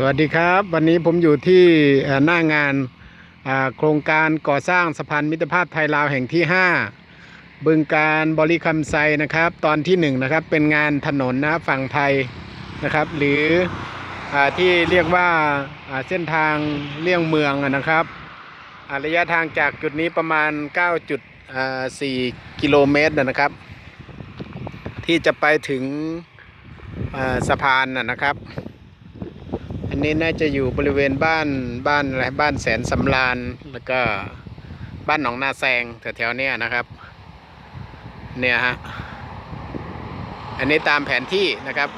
สวัสดีครับ วันนี้ผมอยู่ที่หน้างานาโครงการก่อสร้างสะพานมิตรภาพไทยลาวแห่งที่ 5 บึงการบริคำไซนะครับ ตอนที่1นะครับเป็นงานถนนนะฝั่งไทยนะครับ หรืออที่เรียกว่าาเส้นทางเลี่ยงเมืองนะครับระยะทางจากจุดนี้ประมาณ 9.4 กิโลเมตรนะครับ ที่จะไปถึงสะพานนะครับ อันนี้น่าจะอยู่บริเวณบ้านบ้านอะไรบ้านแสนสำราญแล้วก็บ้านหนองนาแซงแถวๆนี้นะครับ เนี่ยฮะอันนี้ตามแผนที่นะครับ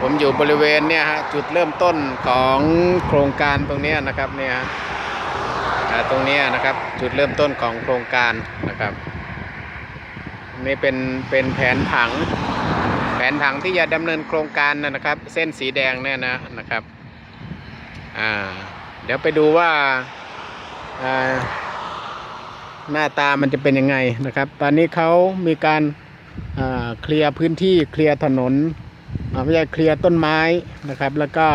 ผมอยู่บริเวณเนี่ยฮะจุดเริ่มต้นของโครงการตรงนี้นะครับเนี่ยฮะตรงนี้นะครับจุดเริ่มต้นของโครงการนะครับ นี่เป็นเป็นแผนผัง นผังที่จะดำเนินโครงการนะครับ เส้นสีแดงเนี่ยนะนะครับอ่าเดี๋ยวไปดูว่าอ่าหน้าตามันจะเป็นยังไงนะครับ ตอนนี้เขามีการอ่าเคลียร์พื้นที่เคลียร์ถนนอ่าไม่ใช่เคลียร์ต้นไม้นะครับ แล้วก็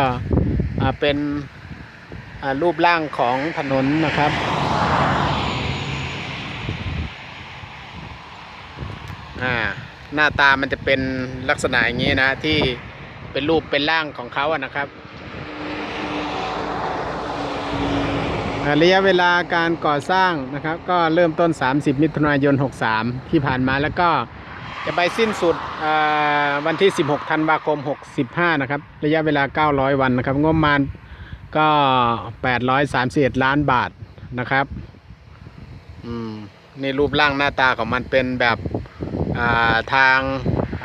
อ่าเป็นอ่ารูปร่างของถนนนะครับ อ่า หน้าตามันจะเป็นลักษณะอย่างนี้นะ ที่เป็นรูปเป็นร่างของเขาอะนะครับระยะเวลาการก่อสร้างนะครับ ก็เริ่มต้น 30 มิถุนายน 63 ที่ผ่านมาแล้วก็จะไปสิ้นสุดวันที่ 16 ธันวาคม 65 นะครับ ระยะเวลา 900 วันนะครับ งบประมาณก็ 831 ล้านบาทนะครับ อืม นี่รูปร่างหน้าตาของมันเป็นแบบ ทาง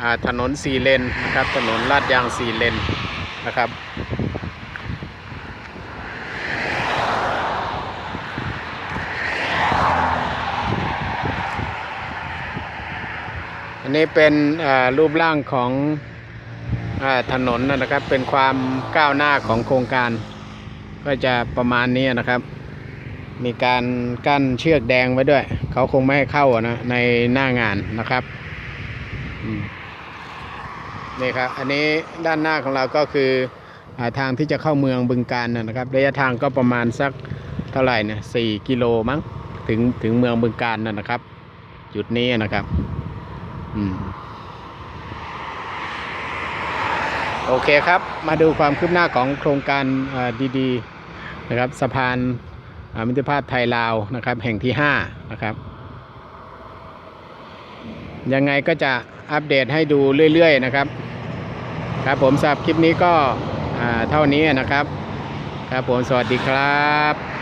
าถนนสี่เลนนะครับ ถนนลาดยางสี่เลนนะครับอันนี้เป็นรูปร่างของอถนนนะครับ เป็นความก้าวหน้าของโครงการ ก็จะประมาณนี้นะครับ มีการกั้นเชือกแดงไว้ด้วย เขาคงไม่ให้เข้านะในหน้างานนะครับ นี่ครับ อันนี้ด้านหน้าของเราก็คืออทางที่จะเข้าเมืองบึงการนะครับ ระยะทางก็ประมาณสักเท่าไหร่นี่ยสี่กิโลมั้งถึงถึงเมืองบึงการนะนะครับ จุดนี้นะครับ อืมโอเคครับ มาดูความคืบหน้าของโครงการดีๆนะครับสะพานมิตรภาพไทยลาวนะครับ แห่งที่ 5 นะครับ ยังไงก็จะอัปเดตให้ดูเรื่อยๆนะครับ ครับผมสำหรับคลิปนี้ก็อ่าเท่านี้นะครับ ครับผมสวัสดีครับ